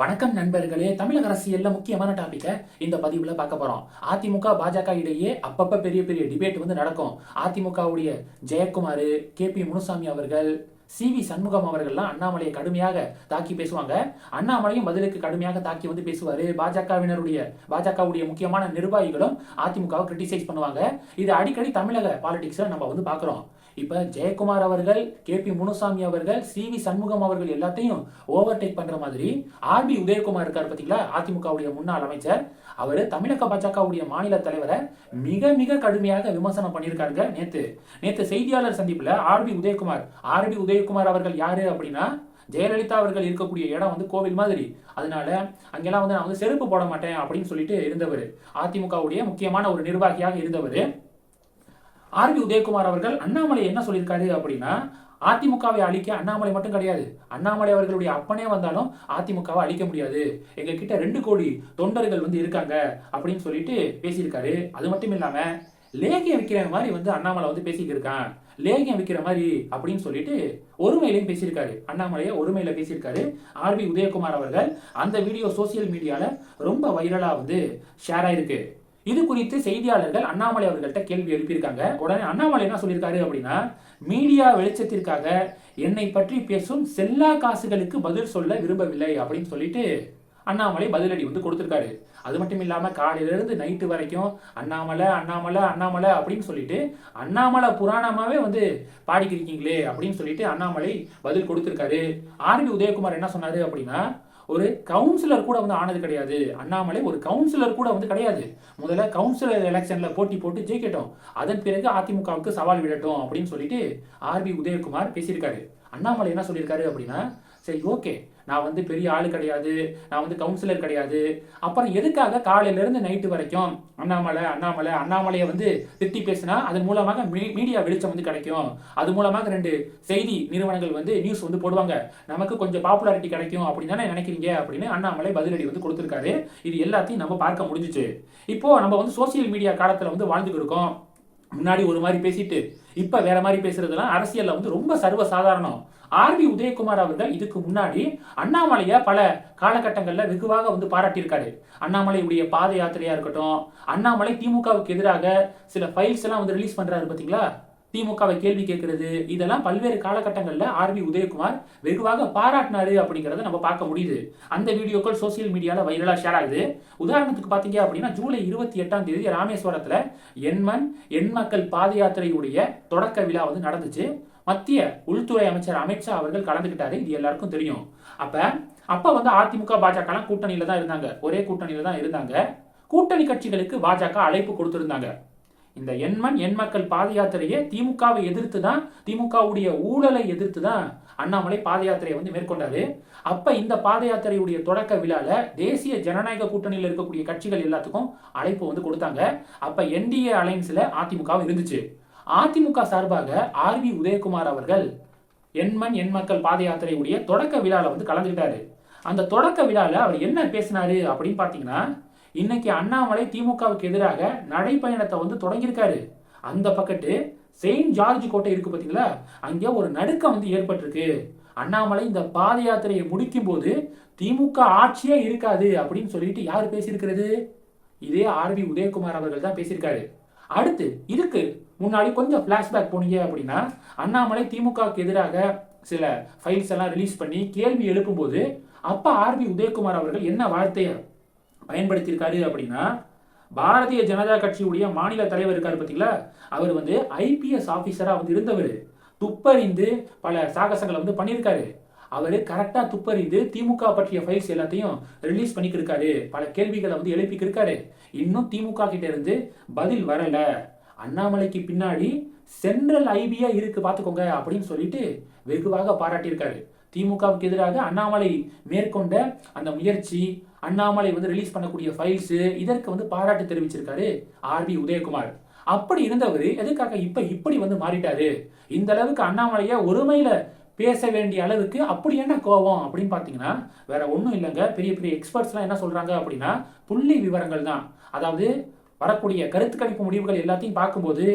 வணக்கம் நண்பர்களே தமிழக அரசியல்ல முக்கியமான டாபிக்கை இந்த பதிவுல பார்க்க போறோம். அதிமுக பாஜக இடையே அப்பப்ப பெரிய பெரிய டிபேட் வந்து நடக்கும். அதிமுகவுடைய ஜெயக்குமார் கே பி முனுசாமி அவர்கள் சி வி சண்முகம் அவர்கள்லாம் அண்ணாமலையை கடுமையாக தாக்கி பேசுவாங்க. அண்ணாமலையும் பதிலுக்கு கடுமையாக தாக்கி வந்து பேசுவாரு. பாஜகவினருடைய பாஜகவுடைய முக்கியமான நிர்வாகிகளும் அதிமுகவை கிரிட்டிசைஸ் பண்ணுவாங்க. இது அடிக்கடி தமிழக பாலிடிக்ஸை நம்ம வந்து பார்க்குறோம். இப்போ ஜெயக்குமார் அவர்கள் கே பி முனுசாமி அவர்கள் சி வி சண்முகம் அவர்கள் எல்லாத்தையும் ஓவர்டேக் பண்ற மாதிரி ஆர் பி உதயகுமார் இருக்கார் பார்த்தீங்களா அதிமுகவுடைய முன்னாள் அமைச்சர். அவர் தமிழக பாஜகவுடைய மாநில தலைவரை மிக மிக கடுமையாக விமர்சனம் பண்ணியிருக்காருங்க நேத்து. நேத்து செய்தியாளர் சந்திப்புல R B Udhayakumar R B Udhayakumar அவர்கள் யாரு அப்படின்னா ஜெயலலிதா அவர்கள் இருக்கக்கூடிய இடம் வந்து கோவில் மாதிரி. அதனால அங்கெல்லாம் வந்து நான் வந்து செருப்பு போட மாட்டேன் அப்படின்னு சொல்லிட்டு இருந்தவர். அதிமுகவுடைய முக்கியமான ஒரு நிர்வாகியாக இருந்தவர். ஆர் பி உதயகுமார் அவர்கள் அண்ணாமலை என்ன சொல்லியிருக்காரு அப்படின்னா அதிமுகவை அழிக்க அண்ணாமலை மட்டும் கிடையாது. அண்ணாமலை அவர்களுடைய அப்பனே வந்தாலும் அதிமுகவை அழிக்க முடியாது. எங்க கிட்ட ரெண்டு கோடி தொண்டர்கள் வந்து இருக்காங்க அப்படின்னு சொல்லிட்டு பேசியிருக்காரு. அது மட்டும் இல்லாம லேகியம் விற்கிற மாதிரி வந்து அண்ணாமலை வந்து பேசிக்கிட்டு இருக்கான் லேகியம் விற்கிற மாதிரி அப்படின்னு சொல்லிட்டு ஒருமையிலையும் பேசியிருக்காரு. அண்ணாமலையை ஒருமையில பேசியிருக்காரு ஆர் பி உதயகுமார் அவர்கள். அந்த வீடியோ சோசியல் மீடியால ரொம்ப வைரலா வந்து ஷேர் ஆயிருக்கு. இது குறித்து செய்தியாளர்கள் அண்ணாமலை அவர்கள்ட்ட கேள்வி எழுப்பியிருக்காங்க. உடனே அண்ணாமலை என்ன சொல்லியிருக்காரு அப்படின்னா மீடியா வெளிச்சத்திற்காக என்னை பற்றி பேசும் செல்லா காசுகளுக்கு பதில் சொல்ல விரும்பவில்லை அப்படின்னு சொல்லிட்டு அண்ணாமலை பதிலடி வந்து கொடுத்துருக்காரு. அது மட்டும் இல்லாம காலையிலேருந்து நைட்டு வரைக்கும் அண்ணாமலை அண்ணாமலை அண்ணாமலை அப்படின்னு சொல்லிட்டு அண்ணாமலை புராணமாவே வந்து பாடிக்கிருக்கீங்களே அப்படின்னு சொல்லிட்டு அண்ணாமலை பதில் கொடுத்துருக்காரு. ஆர்பி உதயகுமார் என்ன சொன்னாரு அப்படின்னா ஒரு கவுன்சிலர் கூட வந்து ஆனது கிடையாது. அண்ணாமலை ஒரு கவுன்சிலர் கூட வந்து கிடையாது. முதல்ல கவுன்சிலர் எலெக்ஷனில் போட்டி போட்டு ஜெயிக்கட்டும். அதன் பிறகு அதிமுகவுக்கு சவால் விடட்டும் அப்படின்னு சொல்லிட்டு ஆர்பி உதயகுமார் பேசியிருக்காரு. அண்ணாமலை என்ன சொல்லியிருக்காரு அப்படின்னா சரி ஓகே நான் வந்து பெரிய ஆள் கிடையாது. நான் வந்து கவுன்சிலர் கிடையாது. அப்புறம் எதுக்காக காலையிலேருந்து நைட்டு வரைக்கும் அண்ணாமலை அண்ணாமலை அண்ணாமலையை வந்து திட்டி பேசினா அதன் மூலமாக மீ- மீடியா வெளிச்சம் வந்து கிடைக்கும். அது மூலமாக ரெண்டு செய்தி நிறுவனங்கள் வந்து நியூஸ் வந்து போடுவாங்க. நமக்கு கொஞ்சம் பாப்புலாரிட்டி கிடைக்கும் அப்படின்னு தானே நினைக்கிறீங்க அப்படின்னு அண்ணாமலை பதிலடி வந்து கொடுத்துருக்காரு. இது எல்லாத்தையும் நம்ம பார்க்க முடிஞ்சிச்சு. இப்போ நம்ம வந்து சோசியல் மீடியா காலத்தில் வந்து வாழ்ந்துட்டு இருக்கோம். முன்னாடி ஒரு மாதிரி பேசிட்டு இப்போ வேற மாதிரி பேசுறதுலாம் அரசியலில் வந்து ரொம்ப சர்வ ஆர் ஆர்பி உதயகுமார் அவர்கள் இதுக்கு முன்னாடி அண்ணாமலையை பல காலகட்டங்களில் வெகுவாக வந்து பாராட்டியிருக்காரு. அண்ணாமலையுடைய பாத யாத்திரையா இருக்கட்டும் அண்ணாமலை திமுகவுக்கு எதிராக சில ஃபைல்ஸ் எல்லாம் வந்து ரிலீஸ் பண்றாரு பாத்தீங்களா? திமுகவை கேள்வி கேட்கறது. இதெல்லாம் பல்வேறு காலகட்டங்களில் ஆர்பி உதயகுமார் வெகுவாக பாராட்டினாரு அப்படிங்கிறத நம்ம பார்க்க முடியுது. அந்த வீடியோக்கள் சோசியல் மீடியாவில் வைரலாக ஷேர் ஆகுது. உதாரணத்துக்கு பார்த்தீங்க அப்படின்னா ஜூலை இருபத்தி எட்டாம் தேதி ராமேஸ்வரத்தில் எண்மண் எண் மக்கள் பாத யாத்திரையுடைய தொடக்க விழா வந்து நடந்துச்சு. மத்திய உள்துறை அமைச்சர் அமித்ஷா அவர்கள் கலந்துக்கிட்டாரு. இது எல்லாருக்கும் தெரியும். அப்ப அப்ப வந்து அதிமுக பாஜக எல்லாம் கூட்டணியில தான் இருந்தாங்க. ஒரே கூட்டணியில தான் இருந்தாங்க. கூட்டணி கட்சிகளுக்கு பாஜக அழைப்பு கொடுத்திருந்தாங்க. இந்த எண்மண் எண் மக்கள் பாத யாத்திரையை திமுகவை எதிர்த்து தான் திமுகவுடைய ஊழலை எதிர்த்து தான் அண்ணாமலை பாத யாத்திரையை வந்து மேற்கொண்டாரு. அப்ப இந்த பாத யாத்திரையுடைய தொடக்க விழால தேசிய ஜனநாயக கூட்டணியில் இருக்கக்கூடிய கட்சிகள் எல்லாத்துக்கும் அழைப்பு வந்து கொடுத்தாங்க. அப்ப என்டிஏ அலைன்ஸ்ல அதிமுகவும் இருந்துச்சு. அதிமுக சார்பாக ஆர் வி உதயகுமார் அவர்கள் எண்மண் எண் மக்கள் பாத யாத்திரையுடைய தொடக்க விழாவில் வந்து கலந்துக்கிட்டாரு. அந்த தொடக்க விழாவில் அவர் என்ன பேசினாரு அப்படின்னு பார்த்தீங்கன்னா இன்னைக்கு அண்ணாமலை திமுகவுக்கு எதிராக நடைப்பயணத்தை வந்து தொடங்கியிருக்காரு. அந்த பக்கத்து செயின்ட் ஜார்ஜ் கோட்டை இருக்கு பார்த்தீங்களா? அங்கே ஒரு நடுக்கம் வந்து ஏற்பட்டிருக்கு. அண்ணாமலை இந்த பாத யாத்திரையை முடிக்கும் போது திமுக ஆட்சியே இருக்காது அப்படின்னு சொல்லிட்டு யார் பேசியிருக்கிறது? இதே ஆர்வி உதயகுமார் அவர்கள் தான் பேசியிருக்காரு. அடுத்து இதுக்கு முன்னாடி கொஞ்சம் ஃப்ளாஷ்பேக் போனீங்க அப்படின்னா அண்ணாமலை திமுகவுக்கு எதிராக சில ஃபைல்ஸ் எல்லாம் ரிலீஸ் பண்ணி கேள்வி எழுப்பும்போது அப்போ ஆர்பி உதயகுமார் அவர்கள் என்ன வார்த்தையை பயன்படுத்தியிருக்காரு அப்படின்னா பாரதிய ஜனதா கட்சியுடைய மாநில தலைவர் இருக்கார் பார்த்தீங்களா? அவர் வந்து ஐபிஎஸ் ஆஃபீஸராக வந்து இருந்தவர். துப்பறிந்து பல சாகசங்களை வந்து பண்ணியிருக்காரு. அவர் கரெக்டாக துப்பறிந்து திமுக பற்றிய ஃபைல்ஸ் எல்லாத்தையும் ரிலீஸ் பண்ணிக்கிருக்காரு. பல கேள்விகளை வந்து எழுப்பிக்கிருக்காரு. இன்னும் திமுக கிட்ட இருந்து பதில் வரலை. அண்ணாமலைக்கு பின்னாடி சென்ட்ரல் ஐபியா இருக்கு பார்த்துக்கோங்க அப்படின்னு சொல்லிட்டு வெகுவாக பாராட்டியிருக்காரு. திமுகவுக்கு எதிராக அண்ணாமலை மேற்கொண்ட அந்த முயற்சி அண்ணாமலை வந்து ரிலீஸ் பண்ணக்கூடிய ஃபைல்ஸ் இதற்கு வந்து பாராட்டு தெரிவிச்சிருக்காரு ஆர்பி உதயகுமார். அப்படி இருந்தவர் எதுக்காக இப்ப இப்படி வந்து மாறிட்டாரு? இந்த அளவுக்கு அண்ணாமலைய ஒருமையில பேச வேண்டிய அளவுக்கு அப்படி என்ன கோவம் அப்படின்னு பார்த்தீங்கன்னா வேற ஒன்றும் இல்லைங்க. பெரிய பெரிய எக்ஸ்பர்ட்ஸ்லாம் என்ன சொல்றாங்க அப்படின்னா புள்ளி விவரங்கள் தான். அதாவது வரக்கூடிய கருத்து கணிப்பு முடிவுகள் எல்லாத்தையும் பார்க்கும்போது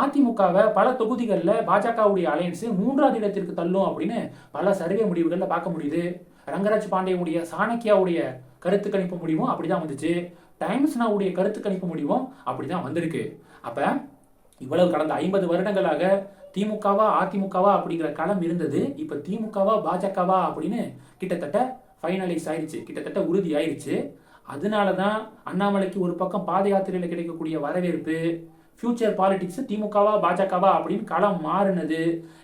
அதிமுகவை பல தொகுதிகளில் பாஜகவுடைய அலையன்ஸ் மூன்றாவது இடத்திற்கு தள்ளும் அப்படின்னு பல சர்வே முடிவுகளில் பார்க்க முடியுது. ரங்கராஜ் பாண்டேவுடைய சாணக்கியாவுடைய கருத்து கணிப்பு முடிவும் அப்படிதான் வந்துச்சு. டைம்ஸ் நாவுடைய கருத்து கணிப்பு முடிவும் அப்படிதான் வந்திருக்கு. அப்ப இவ்வளவு கடந்த ஐம்பது வருடங்களாக திமுகவா அதிமுகவா அப்படிங்கிற களம் இருந்தது. இப்ப திமுகவா பாஜகவா அப்படின்னு கிட்டத்தட்ட ஃபைனலைஸ் ஆயிடுச்சு கிட்டத்தட்ட உறுதி ஆயிருச்சு. அதனால தான் அண்ணாமலைக்கு ஒரு பக்கம் பாத யாத்திரையில் கிடைக்கக்கூடிய வரவேற்பு ஃபியூச்சர் பாலிடிக்ஸ் திமுகவா பாஜகவா அப்படின்னு களம் மாறினது.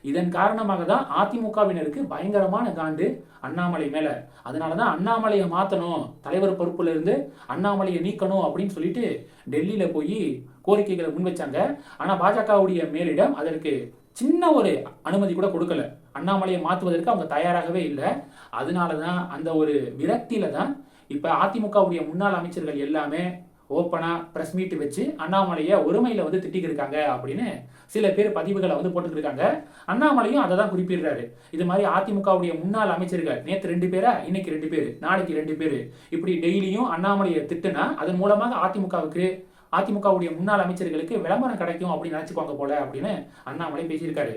இதன் காரணமாக தான் அதிமுகவினருக்கு பயங்கரமான காண்டு அண்ணாமலை மேலே. அதனால தான் அண்ணாமலையை மாற்றணும் தலைவர் பொறுப்புல இருந்து அண்ணாமலையை நீக்கணும் அப்படின்னு சொல்லிட்டு டெல்லியில் போய் கோரிக்கைகளை முன்வைச்சாங்க ஆனால் பாஜகவுடைய மேலிடம் அதற்கு சின்ன ஒரு அனுமதி கூட கொடுக்கல. அண்ணாமலையை மாற்றுவதற்கு அவங்க தயாராகவே இல்லை. அதனால தான் அந்த ஒரு விரக்தியில தான் இப்போ அதிமுகவுடைய முன்னாள் அமைச்சர்கள் எல்லாமே ஓப்பனா பிரஸ் மீட் வச்சு அண்ணாமலையை ஒருமையில வந்து திட்டிக்கிருக்காங்க இருக்காங்க அப்படின்னு சில பேர் பதிவுகளை வந்து போட்டுகிட்டுருக்காங்க அண்ணாமலையும் அதை தான் குறிப்பிடுறாரு. இது மாதிரி அதிமுகவுடைய முன்னாள் அமைச்சர்கள் நேற்று ரெண்டு பேரா? இன்னைக்கு ரெண்டு பேர். நாளைக்கு ரெண்டு பேர். இப்படி டெய்லியும் அண்ணாமலையை திட்டுனா அதன் மூலமாக அதிமுகவுக்கு அதிமுகவுடைய முன்னாள் அமைச்சர்களுக்கு விளம்பரம் கிடைக்கும் அப்படின்னு நினச்சிக்கோங்க போல அப்படின்னு அண்ணாமலை பேசியிருக்காரு.